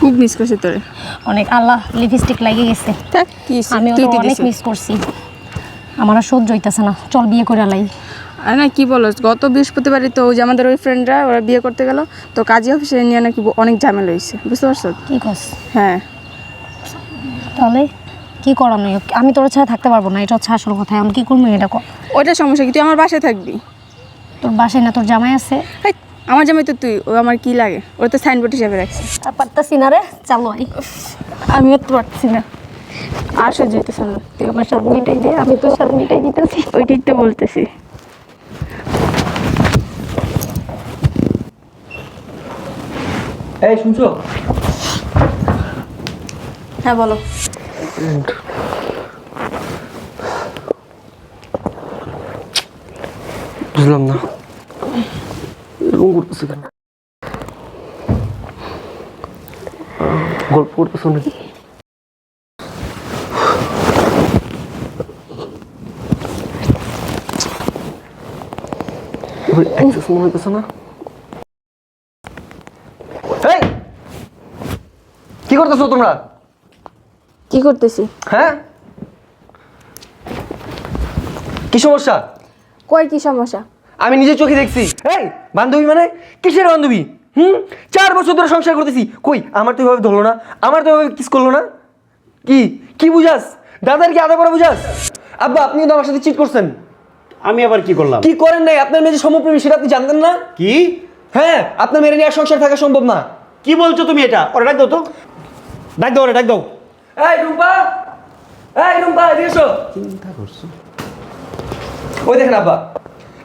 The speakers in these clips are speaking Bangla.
খুব মিস করছি তোরে। অনেক আল্লাহ লিপস্টিক লাগিয়ে গেছে। তো অনেক মিস করছি। আমার আর সহ্য হইতেছে না। চল বিয়ে করে লাই আরে না কি বলো গত বৃহস্পতিবারই তো ওই যে আমাদের ওই ফ্রেন্ডরা ওরা বিয়ে করতে গেল। তো কাজী অফিসে নিয়ে নাকি অনেক ঝামেলা হয়েছে বুঝতে পারছ? কি কস? হ্যাঁ। তাহলে কি করানো আমি তোর ছাড়া থাকতে পারব না এটা হচ্ছে আসল কথা। আমি কি করব এটা ওইটা সমস্যা কি? তুই আমার বাসায় থাকবি? তোর বাসায় না তোর জামাই আছে? আমার জামাই তো তুই ও আমার কি লাগে? ওর তো সাইনবোর্ড হিসাবে রাখছে। আর পারতাছি না রে চালো আই আমিও তো পারছি না। আর সহ্য হইতেছে না। তুই আমার সাথে মিটাই দে আমি তোর সাথে মিটাই দিতেছি। ওইটাই তো বলতেছি। এই শুনছো? হ্যাঁ বলো। বুঝলাম না। এরকম করতেছে কেন? গল্প করতেছো নাকি? ওই মনে হইতেছে না। কি করতেছো তোমরা? কি করতেছি? হ্যাঁ? কি সমস্যা? কয় কি সমস্যা? আমি নিজে চোখে দেখছি। এই বান্ধবী মানে? কিসের বান্ধবী? হুম? চার বছর ধরে সংসার করতেছি। কই আমার তো এভাবে ধরলো না। আমার তো এভাবে কিস করল না? কি? কি বুঝাস? দাদার কি আদা করা বুঝাস? আব্বা আপনি তো আমার সাথে চিট করছেন। আমি আবার কি করলাম? কি করেন নাই? আপনার মেয়ে যে সমপ্রেমী সেটা আপনি জানতেন না? কি? হ্যাঁ আপনার মেয়ে নিয়ে সংসার থাকা সম্ভব না। কি বলছো তুমি এটা? ওরা ডাক দাও তো। ডাক দাও ওরা ডাক দাও। এই রুম্পা এই রুম্পা এদিকে এসো। চিন্তা করছ? ওই দেখেন আব্বা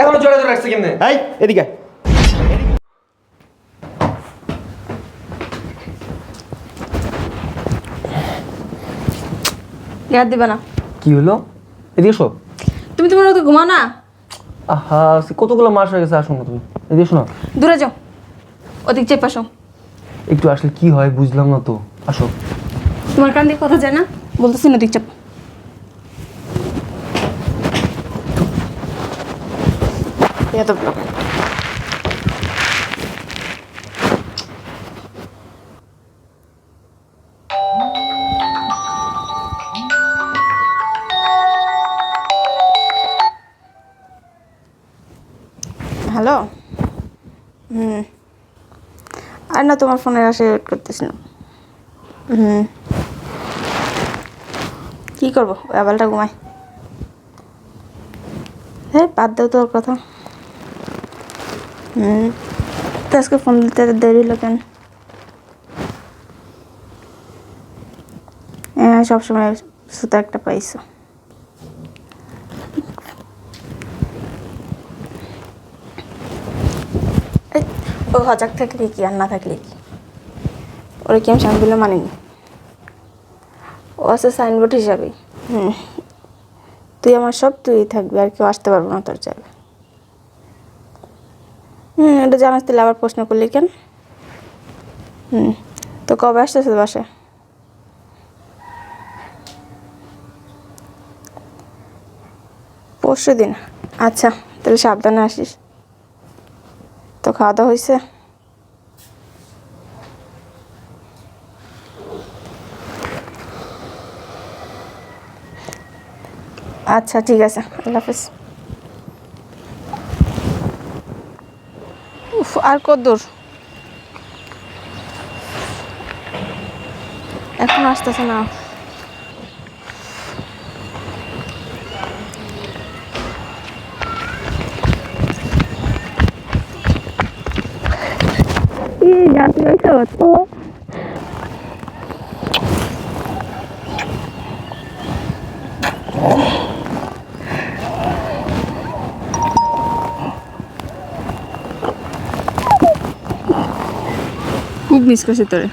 এখনও জোরে ধরে রাখছে কেমনে? এই এদিকে। ইয়াদ দিবা না। কি হলো? এদিকে এসো। তুমি তোমার মতো ঘুমাও না। আহা সে কতগুলো মাস হয়ে গেছে আসো না তুমি। এদিকে এসো না। দূরে যাও। ওদিক চেয়ে পাশো একটু আসলে কি হয় বুঝলাম না তো। আসো। তোমার কান দিয়ে কথা যায় না? বলতেছি না দিক চাপ। এত হ্যালো হুম আর না, তোমার ফোনের আসে ওয়েট করতেছি না। হুম কি করব? অ্যাবালটা ঘুমাই। হ্যাঁ বাদ দাও তোর কথা। তো আজকে ফোন দিতে দেরি হলো কেন সবসময় সুতো একটা পাইছো। ও হজাক থাকলে কি, আর না থাকলে কি? ওরা কি আমি শান্তিলে মানিনি ও আছে সাইনবোর্ড হিসাবে। হুম। তুই আমার সব তুই থাকবি, আর কেউ আসতে পারব না তোর জায়গায়। হুম, এটা জানাস তাহলে, আবার প্রশ্ন করলি কেন? হুম, তো কবে আসতেছে বাসায়? পরশু দিন। আচ্ছা তাহলে সাবধানে আসিস। তো খাওয়া দাওয়া হয়েছে আচ্ছা ঠিক আছে, আল্লাহ হাফিজ। আর কত দূর? এখন আসতেছে না। যাত্রী হয়েছে খুব মিস করছি তোরে।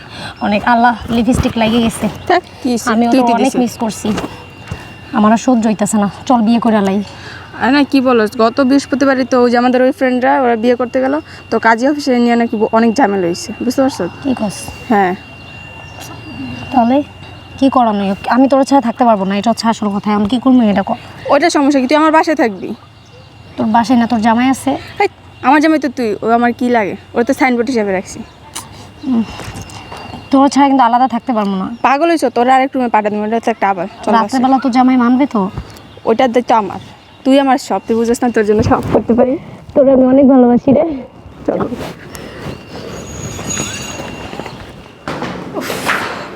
অনেক আল্লাহ লিপস্টিক লাগিয়ে গেছে। তো অনেক মিস করছি। আমার আর সহ্য হইতেছে না। চল বিয়ে করে লাই। আরে না কি বলো? গত বৃহস্পতিবারই তো ওই যে আমাদের ওই ফ্রেন্ডরা ওরা বিয়ে করতে গেল। তো কাজী অফিসে নিয়ে নাকি অনেক ঝামেলা হয়েছে বুঝতে পারছ? কি কস হ্যাঁ। তাহলে কি করানো আমি তোর ছাড়া থাকতে পারব না। এটা হচ্ছে আসল কথা। আমি কি করব এটা কর ওইটা সমস্যা কি? তুই আমার বাসায় থাকবি? তোর বাসায় না তোর জামাই আছে? আমার জামাই তো তুই। ও আমার কি লাগে? ওর তো সাইনবোর্ড হিসাবে রাখছি। তোর ছাড়া কিন্তু আলাদা থাকতে পারব না। পাগল হয়েছো? তোরা আরেক রুমে পাঠা দিবো এটা তো একটা আবার। রাত্রেবেলা তো জামাই মানবে তো? ওইটার দায়িত্ব আমার। তুই আমার সব তুই বুঝিস না তোর জন্য সব করতে পারি। তোর আমি অনেক ভালোবাসি রে। চলো।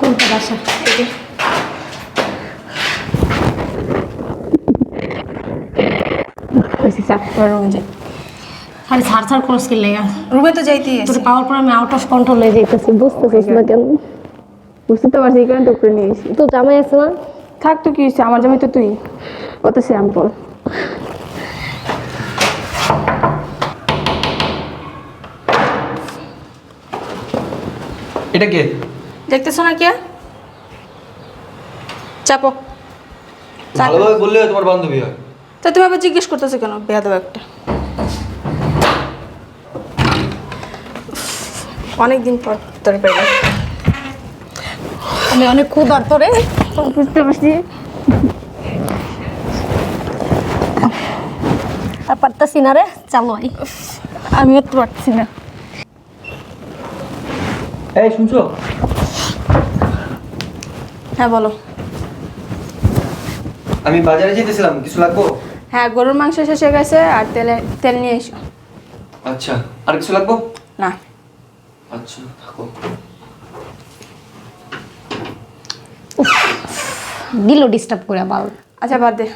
কোনটা বাসা? রুমে যাই। খালি ছাড় ছাড় করস কি লেগা রুমে তো যাইতেই তোর পাওয়ার পর আমি আউট অফ কন্ট্রোল হয়ে যাইতেছি বুঝতেছিস না কেন বুঝতে তো পারছি কারণে তো করে নিয়ে এসেছি তো জামাই আছে না? থাক তো কি হয়েছে? আমার জামাই তো তুই। কত স্যাম্পল এটা কে? দেখতেছো না কে? চাপো। চাপ। ভালোভাবে বললে তোমার বান্ধবী হয়। তা তুমি আবার জিজ্ঞেস করতেছো কেন? বেয়াদব একটা। অনেকদিন পর তোর পেলাম। আমি অনেক ক্ষুধার তোরে বুঝতে পারছি। আর পারতাছি না রে চালো আমিও তো পারছি না। এই শুনছো? হ্যাঁ বলো। আমি বাজারে যেতেছিলাম কিছু লাগবো? হ্যাঁ গরুর মাংস শেষ হয়ে গেছে আর তেলে তেল নিয়ে এসো। আচ্ছা আর কিছু লাগবো? আচ্ছা থাকো। দিল ডিস্টার্ব করে বাল আচ্ছা বাদ দে।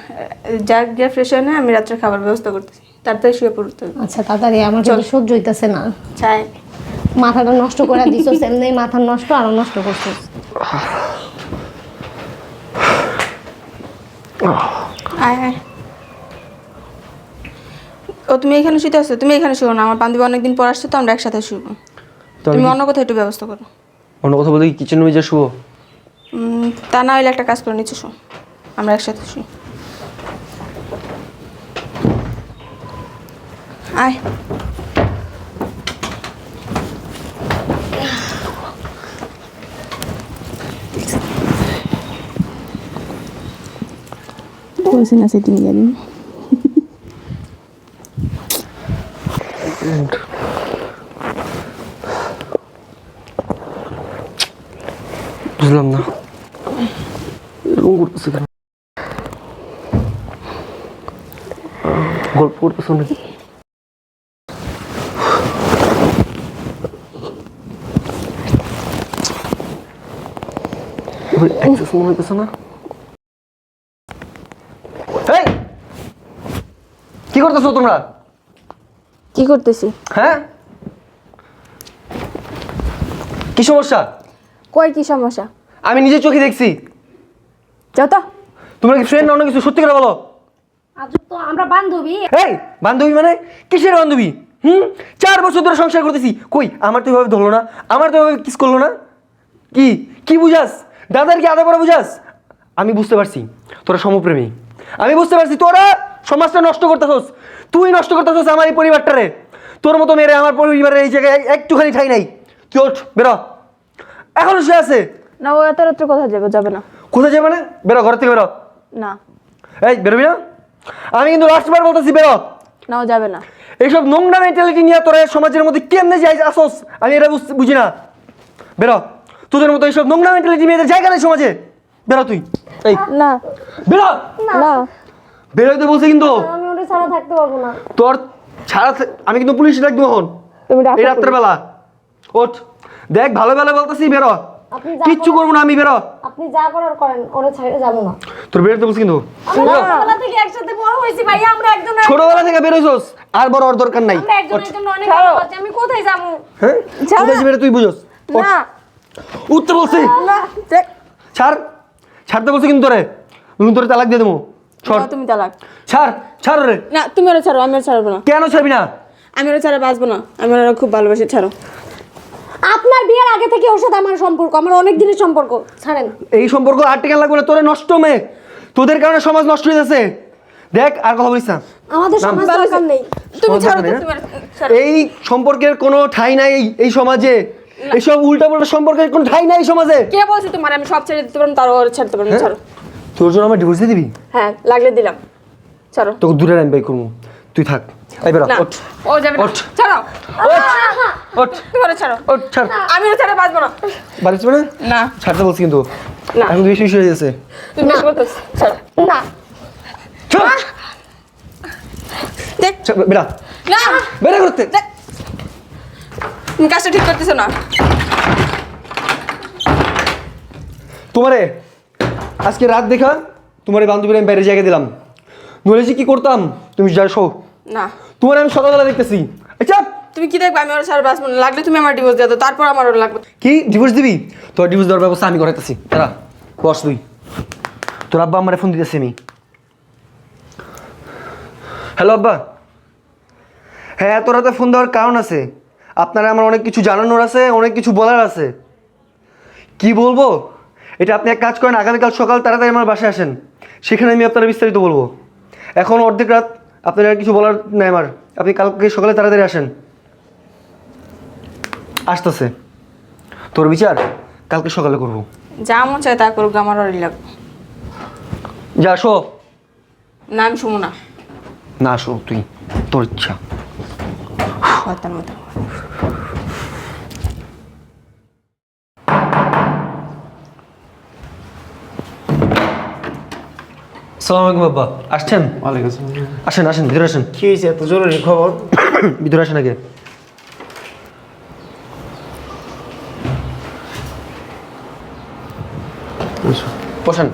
যা গিয়ে ফ্রেশ হয়ে নে আমি রাত্রে খাবার ব্যবস্থা করতেছি। তাড়াতাড়ি শুয়ে পড়তে হবে। আচ্ছা তাড়াতাড়ি আমার কিন্তু সহ্য হইতেছে না। চাই মাথাটা নষ্ট করে দিছস এমনি মাথা নষ্ট আরও নষ্ট করছিস আয় আয়। ও তুমি এখানে শুতে আসছো? তুমি এখানে শুও না আমার বান্ধবী অনেকদিন পর আসছে তো আমরা একসাথে শুবো তুমি অন্য কোথাও একটু ব্যবস্থা করো। অন্য কথা বলতে কিচেন রুমে যা শুবো তা না হলে একটা কাজ করে নিচ্ছে শো। আমরা একসাথে শুই। আয়। বলছি না সেটিং জানি। বুঝলাম না এরকম করতেছে কেন গল্প করতেছ নাকি মনে হইতেছে না! কি করতেছো তোমরা কি করতেছি হ্যাঁ কি সমস্যা কই কি সমস্যা? আমি নিজের চোখে দেখছি। যাও তো। তোমরা কি ফ্রেন্ড অন্য কিছু? সত্যি করে বলো। আজ তো আমরা বান্ধবী। এই বান্ধবী মানে? কিসের বান্ধবী? হুম? চার বছর ধরে সংসার করতেছি। কই আমার তো এভাবে ধরলো না। আমার তো এভাবে কিস করল না। কি? কি বুঝাস? দাদার কি আদা পড়া বুঝাস? আমি বুঝতে পারছি। তোরা সমপ্রেমী। আমি বুঝতে পারছি তোরা সমাজটা নষ্ট করতেছস। তুই নষ্ট করতেছস আমার এই পরিবারটারে। তোর মতো মেরে আমার পরিবারের এই জায়গায় একটুখানি ঠাই নাই। তুই ওঠ বেরো। এখনও সে আছে? না ও এত রাত্রে কোথায় যাবে? যাবে না। কোথায় যাবে না বেরো ঘর থেকে বেরো। না। এই বেরোবি না? আমি কিন্তু লাস্টবার বলতেছি বেরো। না ও যাবে না। এইসব নোংরা মেন্টালিটি নিয়ে তোরা সমাজের মধ্যে কেমনে যাই আসোস? আমি এটা বুঝি না। বেরো। তোদের মতো এইসব নোংরা মেন্টালিটি মেয়েদের জায়গা নেই সমাজে। বেরো তুই। এই। না। বেরো। না। বেরোতে বলছি কিন্তু। আমি ওটা ছাড়া থাকতে পারব না। তোর ছাড়া আমি কিন্তু পুলিশ ডাকবো এখন। তুমি এই রাত্রেবেলা ওঠ। দেখ ভালো বেলা বলতেছি বেরো। কিচ্ছু করব না আমি বেরো। আপনি যা করার করেন ওরা ছেড়ে যাব না। তোর বেরোতে বলছি কিন্তু। আমরা ছোটবেলা থেকে একসাথে বড় হয়েছি ভাই আমরা একজন ছোটবেলা থেকে বেরোইছস আর বড় ওর দরকার নাই। আমরা একজনের জন্য অনেক ছাড়ো। ভালোবাসি। আমি কোথায় যাব? হ্যাঁ? ছাড়ো। কোথায় বেরো তুই বুঝোস। না। উঠতে বলছি। না দেখ ছাড়। ছাড়তে বলছি কিন্তু তোরে। তুমি তোরে তালাক দিয়ে দেবো। ছাড়। তুমি তালাক। ছাড় ছাড় রে। না তুমি ওরা ছাড়ো আমি ওরা ছাড়বো না। কেন ছাড়বি না? আমি ওরা ছাড়া বাঁচবো না। আমি ওরা খুব ভালোবাসি ছাড়ো। আপনার বিয়ের আগে থেকে ওর সাথে আমার সম্পর্ক আমার অনেক দিনের সম্পর্ক। ছাড়েন। এই সম্পর্ক আর টেকা লাগবে না তোরে নষ্ট মেয়ে তোদের কারণে সমাজ নষ্ট হয়ে যাচ্ছে। দেখ আর কথা বলিস না। আমাদের সমাজ দরকার নেই। তুমি ছাড়ো। এই সম্পর্কের কোনো ঠাই নাই এই- এই সমাজে। এইসব উল্টা পাল্টা সম্পর্কের কোনো ঠাই নাই এই সমাজে। কে বলছে তোমার? আমি সব ছেড়ে দিতে পারব তারও ওরা ছাড়তে পারব না ছাড়ো। তোর জন্য আমার ডিভোর্স দিয়ে দিবি? হ্যাঁ লাগলে দিলাম। ছাড়ো। তোকে দূরে আমি বাই করব। তুই থাক। এই বেরো ওঠ। ও যাবে ওঠ। ছাড়ো ওঠ। ওঠ। ছাড়ো। ওঠ ছাড়। আমিও ছাড়া বাঁচবো না। বাড়ি না? না। ছাড়তে বলছি কিন্তু। না। এখন বেশি বেশি হয়ে গেছে? তুমি বেশি করতেছ ছাড়ো। না। দেখ। বেরা। না। বেরা করতে তুমি কাজটা ঠিক করতেছো না। তোমারে আজকে রাত দেখা তোমার এই বান্ধবীর আমি বাইরে জায়গা দিলাম। যে কি করতাম? তুমি যা শো। না। তোমার আমি সকালবেলা দেখতেছি। আচ্ছা তুমি কি দেখবে? আমি ওর বাঁচবো না লাগলে তুমি আমার ডিভোর্স দিয়ে দাও তারপর আমার ওর লাগবে। কি? ডিভোর্স দিবি? তোর ডিভোর্স দেওয়ার ব্যবস্থা আমি করাইতেছি। তারা বস তুই। তোর আব্বা আমার ফোন দিতেছি আমি হ্যালো আব্বা। হ্যাঁ তোর হাতে ফোন দেওয়ার কারণ আছে। আপনারা আমার অনেক কিছু জানানোর আছে অনেক কিছু বলার আছে। কি বলব? এটা আপনি এক কাজ করেন আগামীকাল সকাল তাড়াতাড়ি আমার বাসায় আসেন। সেখানে আমি আপনারা বিস্তারিত বলব। এখন অর্ধেক রাত আপনার আর কিছু বলার নাই আমার। আপনি কালকে সকালে তাড়াতাড়ি আসেন। আসতেছে। তোর বিচার? কালকে সকালে করব। যা মন চায় তা করুক আমার আর লাগবে। যা শো না আমি শুনো না। না শো তুই। তোর ইচ্ছা। মতো। সালাম আলাইকুম বাবা আসছেন? ওয়ালাইকুম আসেন আসেন ভিতরে আসেন। কি হয়েছে? এত জরুরি খবর? ভিতরে আসেন আগে। বসান।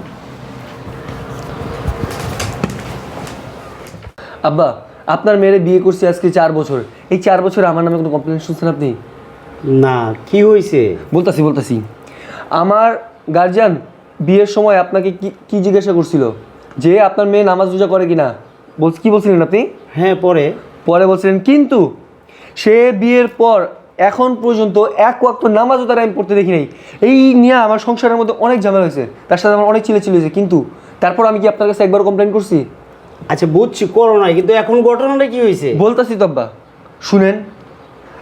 আব্বা আপনার মেয়েরে বিয়ে করছি আজকে চার বছর। এই চার বছরে আমার নামে কোনো কমপ্লেন শুনছেন আপনি? না কি হয়েছে? বলতাছি বলতাছি। আমার গার্জিয়ান বিয়ের সময় আপনাকে কি কি জিজ্ঞাসা করছিল? যে আপনার মেয়ে নামাজ রোজা করে কিনা? বল কি বলছিলেন আপনি? হ্যাঁ পরে। পরে বলছিলেন কিন্তু সে বিয়ের পর এখন পর্যন্ত এক ওয়াক্ত নামাজও তারা আমি পড়তে দেখি নাই। এই নিয়ে আমার সংসারের মধ্যে অনেক ঝামেলা হয়েছে। তার সাথে আমার অনেক চিলে চিলে হয়েছে কিন্তু তারপর আমি কি আপনার কাছে একবার কমপ্লেন করছি? আচ্ছা বুঝছি করো নাই কিন্তু এখন ঘটনাটা কি হয়েছে? বলতাছি তো আব্বা। শুনেন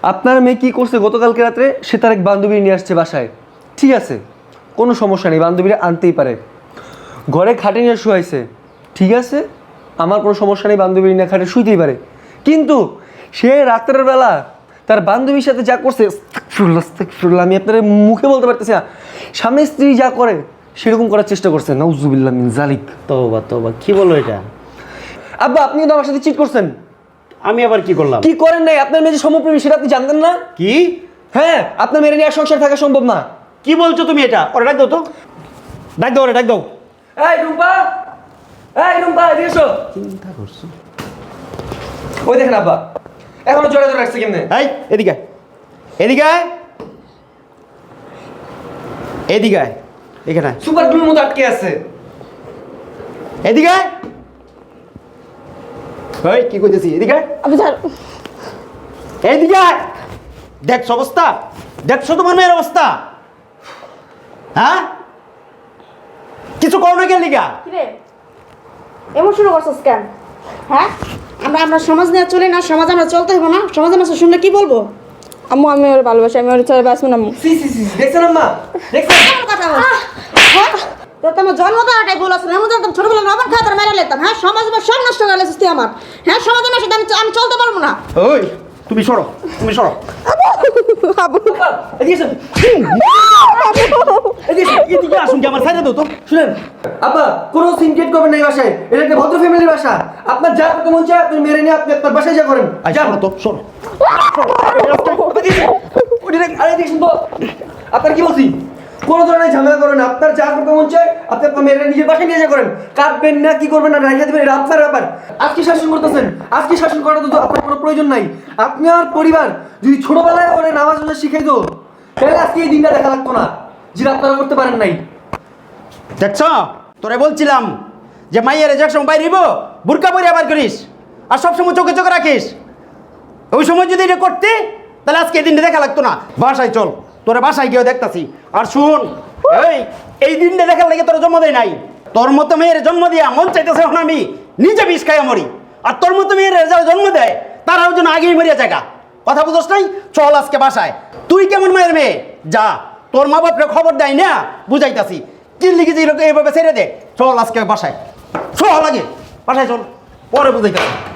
আপনার মেয়ে কী করছে গতকালকে রাত্রে? সে তার এক বান্ধবী নিয়ে আসছে বাসায়। ঠিক আছে কোনো সমস্যা নেই বান্ধবীরা আনতেই পারে। ঘরে খাটে নিয়ে শুয়াইছে। ঠিক আছে? আমার কোনো সমস্যা নেই বান্ধবী না খাটে শুইতেই পারে। কিন্তু সে রাত্রের বেলা তার বান্ধবীর সাথে যা করছে আমি আপনার মুখে বলতে পারতেছি না। স্বামী স্ত্রী যা করে সেরকম করার চেষ্টা করছে। নাউজুবিল্লাহ মিন জালিক তবা তবা কি বলো এটা? আব্বা আপনি কিন্তু আমার সাথে চিট করছেন। আমি আবার কি করলাম? কি করেন নাই? আপনার মেয়ে যে সমপ্রেমী সেটা আপনি জানতেন না? কি? হ্যাঁ আপনার মেরে নিয়ে এক সংসার থাকা সম্ভব না। কি বলছো তুমি এটা? ওরে ডাক দাও তো। ডাক দাও ওরে ডাক দাও। এই রুম্পা এই রুম্পা এদিকে এসো চিন্তা করছ ওই দেখেন আব্বা এখনও জোরে জোরে রাখছে কেমনে এই এদিকে আয়। এদিকে আয়। এদিকে আয়। এখানে আয়। সুপার গ্লুর মতো আটকে আছে এদিকে। এই কি কইতেছি এদিকে। আপনি আয়। দেখছ অবস্থা দেখছ তোমার মেয়ের অবস্থা হ্যাঁ কিছু করো না কেন লিগা? কিরে? এমন শুরু করছিস কেন? হ্যাঁ? আমরা আমরা সমাজ নিয়ে চলি না সমাজ আমরা চলতে হব না। সমাজের মাসে শুনলে কি বলব? আম্মু আমি ওর ভালোবাসি আমি ওর ছাড়া বাঁচবো না আম্মু। সি সি সি দেখছেন আম্মা? দেখছেন? কথা বল। হ্যাঁ? তো তোমার জন্ম তো ভুল আছে। জানতাম ছোটবেলা রবার খাতার মেরে লেতাম হ্যাঁ? সমাজ আমার সব নষ্ট করে লেছিস তুই আমার। হ্যাঁ? সমাজের আমি আমি চলতে পারব না। ওই তুমি সরো তুমি সরো। আব্বা, এদিকে এসো। এদিকে এদিকে আসুন কি আমার সাইডে দাও তো শুনেন। আব্বা কোনো করবেন না এই বাসায়। এটা একটা ভদ্র ফ্যামিলির বাসা। আপনার যা করতে মন চায় আপনি মেরে নিয়ে আপনি আপনার বাসায় যা করেন। আই তো সরো। আরে দেখুন তো। আপনার কি বলছি? কোনো ধরনের ঝামেলা করেন আপনার যা করতে মন চায়, আপনি আপনার মেয়েরা নিজের বাসায় নিয়ে যা করেন কাঁদবেন না, কি করবেন না, রেখে দেবেন, এটা আপনার ব্যাপার। আজকে শাসন করতেছেন? আজকে শাসন করার তো আপনার কোনো প্রয়োজন নাই। আপনি আর পরিবার যদি ছোটবেলায় করে নামাজ রোজা শিখাইতো, তাহলে আজকে এই দিনটা দেখা লাগতো না, যেটা আপনারা করতে পারেন নাই। দেখছ? তোরে বলছিলাম যে মাইয়ের যে সময় বাইরে বুরকা পরে আবার করিস, আর সবসময় চোখে চোখে রাখিস। ওই সময় যদি এটা করতে, তাহলে আজকে এই দিনটা দেখা লাগতো না। বাসায় চল। তোরে বাসায় গিয়ে দেখতাছি। আর শুন, এই এই দিনটা দেখার লাগে তোর জন্ম দেয় নাই। তোর মতো মেয়ের জন্ম দিয়া মন চাইতেছে এখন আমি নিজে বিষ খাইয়া মরি। আর তোর মতো মেয়ের যারা জন্ম দেয়, তারাও যেন আগেই মরিয়া জায়গা কথা বুঝোস নাই? চল আজকে বাসায়। তুই কেমন মায়ের মেয়ে? যা, তোর মা বাপরে খবর দেয় না? বুঝাইতাছি। কি লিখে যে এইভাবে ছেড়ে দে। চল আজকে বাসায়। চল লাগে বাসায় চল। পরে বুঝাইতাছি।